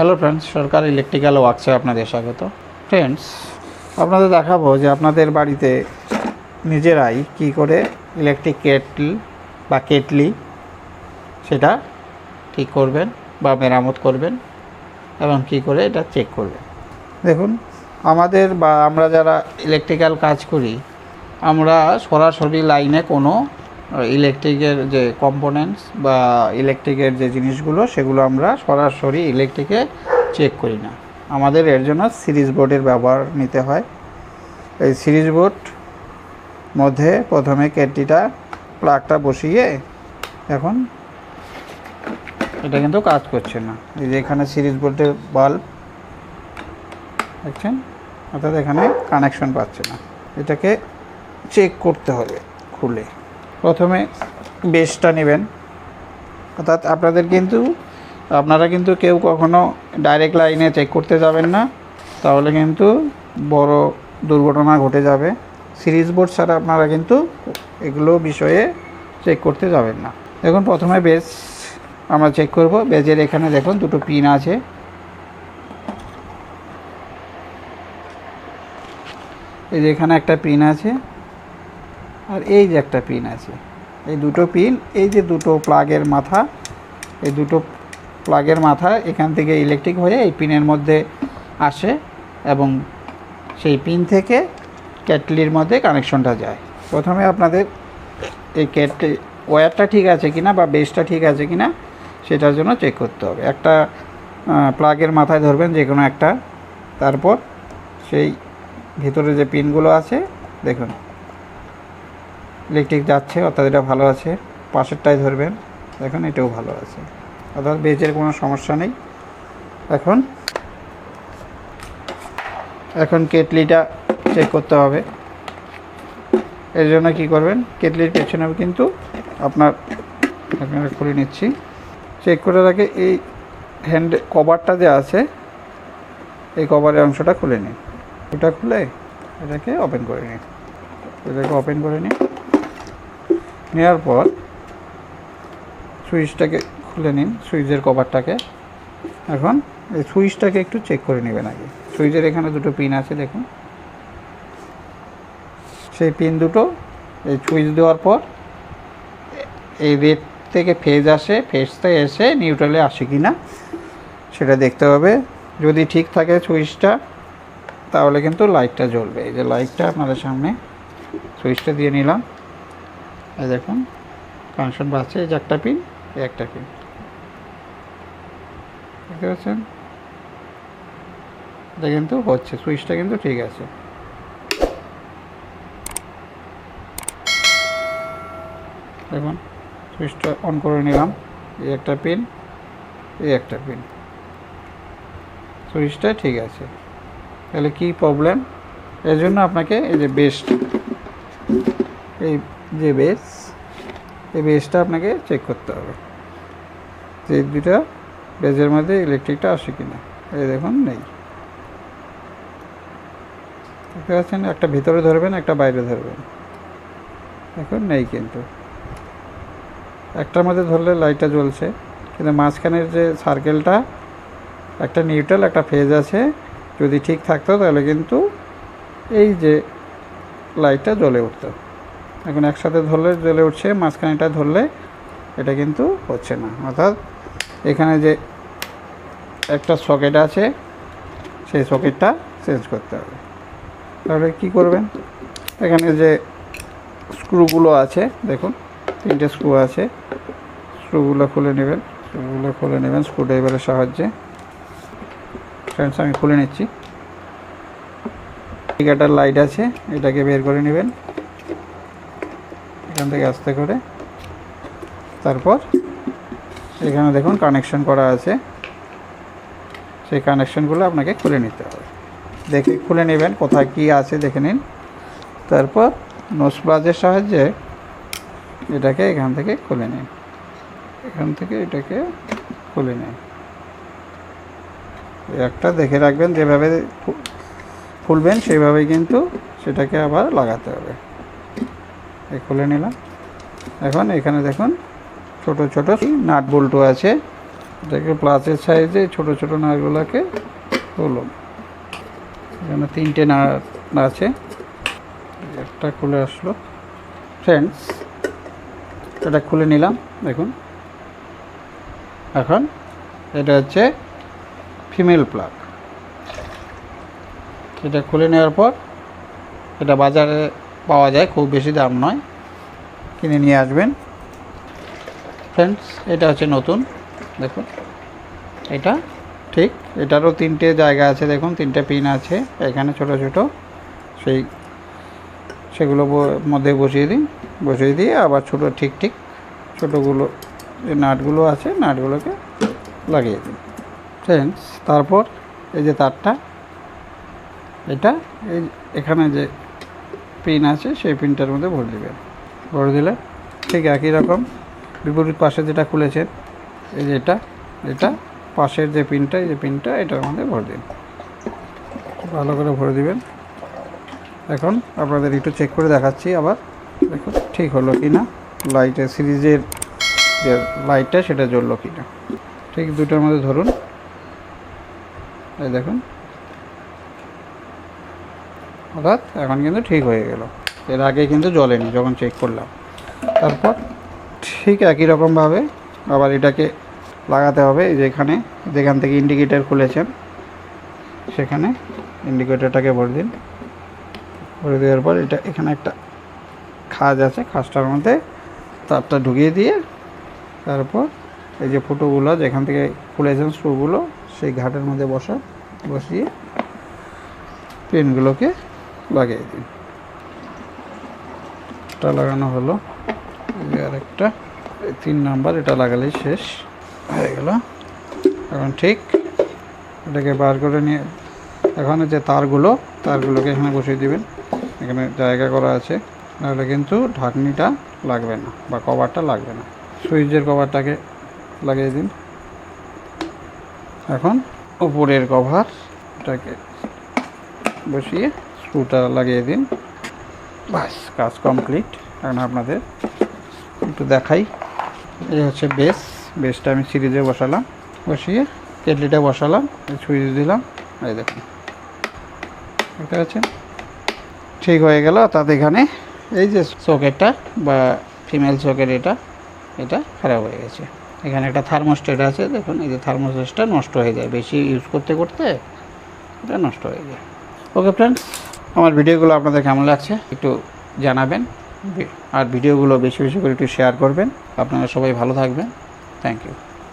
Hello friends Sarkar electrical ওয়ার্কসে আপনাদের স্বাগত। ফ্রেন্ডস আপনাদের দেখাবো যে আপনাদের বাড়িতে নিজেরাই কি করে ইলেকট্রিক কেটল বা কেটলি সেটা ঠিক করবেন বা মেরামত করবেন এবং কি করে এটা চেক করবেন। দেখুন, আমাদের বা আমরা যারা ইলেকট্রিক্যাল কাজ করি, আমরা সরাসরি লাইনে কোনো ইলেকট্রিকের যে কম্পোনেন্টস বা ইলেকট্রিকের যে জিনিসগুলো, সেগুলো আমরা সরাসরি ইলেকট্রিকে চেক করি না। আমাদের এর জন্য সিরিজ বোর্ডের ব্যবহার নিতে হয়। এই সিরিজ বোর্ড মধ্যে প্রথমে কেটলিটা প্লাগটা বসিয়ে এখন এটা কিন্তু কাজ করছে না। এই যে এখানে সিরিজ বোর্ডের বাল্ব দেখছেন? অর্থাৎ এখানে কানেকশন পাচ্ছে না। এটাকে চেক করতে হবে খুলে। প্রথমে বেসটা নেবেন। অর্থাৎ আপনাদের কিন্তু, আপনারা কিন্তু কেউ কখনো ডাইরেক্ট লাইনে চেক করতে যাবেন না। তাহলে কিন্তু বড় দুর্ঘটনা ঘটে যাবে। সিরিজ বোর্ড ছাড়া আপনারা কিন্তু এগুলো বিষয়ে চেক করতে যাবেন না। দেখুন, প্রথমে বেস আমরা চেক করব। বেজের এখানে দেখুন, দুটো পিন আছে। এই যে এখানে একটা পিন আছে। আর এই যে একটা পিন আছে, এই দুটো পিন এই যে দুটো প্লাগের মাথা, এই দুটো প্লাগের মাথা এখান থেকে ইলেকট্রিক হয়ে এই পিনের মধ্যে আসে এবং সেই পিন থেকে ক্যাটলির মধ্যে কানেকশনটা যায়। প্রথমে আপনাদের এই ক্যাট ওয়্যারটা ঠিক আছে কিনা বা বেসটা ঠিক আছে কিনা সেটার জন্য চেক করতে হবে। একটা প্লাগের মাথায় ধরবেন যে কোনো একটা, তারপর সেই ভিতরে যে পিনগুলো আছে, দেখুন। ইলেকট্রিক যাচ্ছে, অর্থাৎ এটা ভালো আছে। পাশেরটাই ধরবেন, দেখুন এটাও ভালো আছে। অর্থাৎ বেজের কোনো সমস্যা নেই। এখন এখন কেটলিটা চেক করতে হবে। এর জন্য কি করবেন, কেটলির পেছনে কিন্তু আপনার আপনারা খুলে নিচ্ছি। চেক করে রাখে এই হ্যান্ড কভারটা যে আছে, এই কভারের অংশটা খুলে নিন। ওটা খুলে এটাকে ওপেন করে নিন। এটাকে ওপেন করে নিন। নেওয়ার পর সুইচটাকে খুলে নিন, সুইচের কভারটাকে। এখন এই সুইচটাকে একটু চেক করে নেবেন আগে। সুইচের এখানে দুটো পিন আছে, দেখুন। সেই পিন দুটো এই সুইচ দেওয়ার পর এই রেড থেকে ফেজ আসে ফেজটা এসে নিউট্রালে আসে কি না সেটা দেখতে হবে। যদি ঠিক থাকে সুইচটা, তাহলে কিন্তু লাইটটা জ্বলবে। এই যে লাইটটা আপনাদের সামনে, সুইচটা দিয়ে নিলাম। দেখুন কানেকশন বাড়ছে, এই যে একটা পিন এই একটা পিন দেখতে পাচ্ছেন? এটা কিন্তু হচ্ছে সুইচটা কিন্তু ঠিক আছে। দেখুন সুইচটা অন করে নিলাম, এই একটা পিন এই একটা পিন সুইচটা ঠিক আছে। তাহলে কি প্রবলেম এর জন্য আপনাকে এই যে বেস্ট এই যে বেস, এই বেসটা আপনাকে চেক করতে হবে। যে দুটা বেজের মধ্যে ইলেকট্রিকটা আসে কি না এই দেখুন, নেই। দেখতে পাচ্ছেন, একটা ভিতরে ধরবেন, একটা বাইরে ধরবেন। এখন নেই কিন্তু। একটার মধ্যে ধরলে লাইটটা জ্বলছে, কিন্তু মাঝখানের যে সার্কেলটা একটা নিউট্রাল একটা ফেজ আছে, যদি ঠিক থাকতো, তাহলে কিন্তু এই যে লাইটটা জ্বলে উঠতো। এখন একসাথে ধরলে জ্বলে উঠছে, মাঝখানেটা ধরলে এটা কিন্তু হচ্ছে না। অর্থাৎ এখানে যে একটা সকেট আছে, সেই সকেটটা চেঞ্জ করতে হবে। তাহলে কি করবেন? এখানে যে স্ক্রুগুলো আছে, দেখুন, তিনটে স্ক্রু আছে। স্ক্রুগুলো খুলে নেবেন স্ক্রুগুলো খুলে নেবেন স্ক্রু ড্রাইভারের সাহায্যে। ফ্রেন্ডস আমি খুলে নিচ্ছি। ইন্ডিকেটার লাইট আছে, এটাকে বের করে নেবেন। থেকে আস্তে করে। তারপর এখানে দেখুন কানেকশন করা আছে। সেই কানেকশনগুলো আপনাকে খুলে নিতে হবে। দেখে খুলে নেবেন কোথায় কি আছে, দেখে নিন। তারপর নোস প্লাজের সাহায্যে এটাকে এখান থেকে খুলে নিন। এখান থেকে এটাকে খুলে নিন। একটা দেখে রাখবেন, যেভাবে খুলবেন, সেইভাবেই কিন্তু সেটাকে আবার লাগাতে হবে। খুলে নিলাম। এখন এখানে দেখুন, ছোট ছোট নাট বল্টু আছে। এটাকে প্লাসের সাইজে ছোট ছোট নাটগুলোকে হলো এখানে তিনটে নাট আছে। একটা খুলে আসলো। ফ্রেন্ডস, এটা খুলে নিলাম, দেখুন। এখন এটা হচ্ছে ফিমেল প্লাগ। এটা খুলে নেওয়ার পর এটা বাজারে পাওয়া যায়, খুব বেশি দাম নয়। কিনে নিয়ে আসবেন। ফ্রেন্ডস এটা হচ্ছে নতুন। দেখুন, এটা ঠিক, এটারও তিনটে জায়গা আছে, দেখুন, তিনটে পিন আছে, এখানে ছোট ছোট। সেই, সেগুলো মধ্যে বসিয়ে দিন, বসিয়ে দিয়ে আবার ছোট, ঠিক ঠিক, ছোটোগুলো, যে নাটগুলো আছে, নাটগুলোকে লাগিয়ে দিন। ফ্রেন্ডস তারপর এই যে তারটা, এটা, এই এখানে যে পিন আছে, সেই পিনটার মধ্যে ভরে দেবেন। ভরে দিলে ঠিক একই রকম। বিপরীত পাশে যেটা খুলেছেন, এই যে এটা এটা পাশের যে পিনটা এই যে পিনটা এটার মধ্যে ভরে দিন। ভালো করে ভরে দিবেন। এখন আপনাদের একটু চেক করে দেখাচ্ছি আবার। দেখুন, ঠিক হলো কি না লাইটের সিরিজের যে লাইটটা সেটা জ্বললো কি না ঠিক দুটোর মধ্যে ধরুন। এই দেখুন অর্থাৎ এখন কিন্তু ঠিক হয়ে গেল। এর আগে কিন্তু জ্বলেনি যখন চেক করলাম। তারপর ঠিক একই রকমভাবে আবার এটাকে লাগাতে হবে যেখানে, যেখান থেকে ইন্ডিকেটার খুলেছেন, সেখানে ইন্ডিকেটারটাকে ভরে দিন। ভরে দেওয়ার পর এটা, এখানে একটা খাজ আছে, খাজটার মধ্যে তারটা ঢুকিয়ে দিয়ে তারপর এই যে ফুটোগুলো, যেখান থেকে খুলেছেন স্ক্রুগুলো সেই ঘাটের মধ্যে বসা, বসিয়ে পেনগুলোকে লাগিয়ে দিন এটা লাগানো হলো। আর একটা। তিন নাম্বার, এটা লাগালেই শেষ। হয়ে গেল। এখন ঠিক এটাকে বার করে নিয়ে, এখন যে তারগুলো, তারগুলোকে এখানে বসিয়ে দিবেন। এখানে জায়গা করা আছে। নাহলে কিন্তু ঢাকনিটা লাগবে না বা কভারটা লাগবে না। সুইচের কভারটাকে লাগিয়ে দিন। এখন উপরের কভার এটাকে বসিয়ে স্ক্রুটা লাগিয়ে দিন। বাস, কাজ কমপ্লিট এখন আপনাদের একটু দেখাই। এই হচ্ছে বেস বেসটা আমি সিরিজে বসালাম। বসিয়ে কেটলিটা বসালাম। সুইচ দিলাম। এই দেখুন। বুঝতে পারছেন ঠিক হয়ে গেল। তাতে এখানে এই যে সকেটটা বা ফিমেল সকেট এটা এটা খারাপ হয়ে গেছে। এখানে একটা থার্মোস্টেট আছে। দেখুন, এই যে থার্মোস্টেটটা নষ্ট হয়ে যায়। বেশি ইউজ করতে করতে এটা নষ্ট হয়ে যায়। ওকে ফ্রেন্ডস আমার ভিডিওগুলো আপনাদের কেমন লাগছে একটু জানাবেন আর ভিডিওগুলো বেশি বেশি করে একটু শেয়ার করবেন। আপনারা সবাই ভালো থাকবেন। Thank you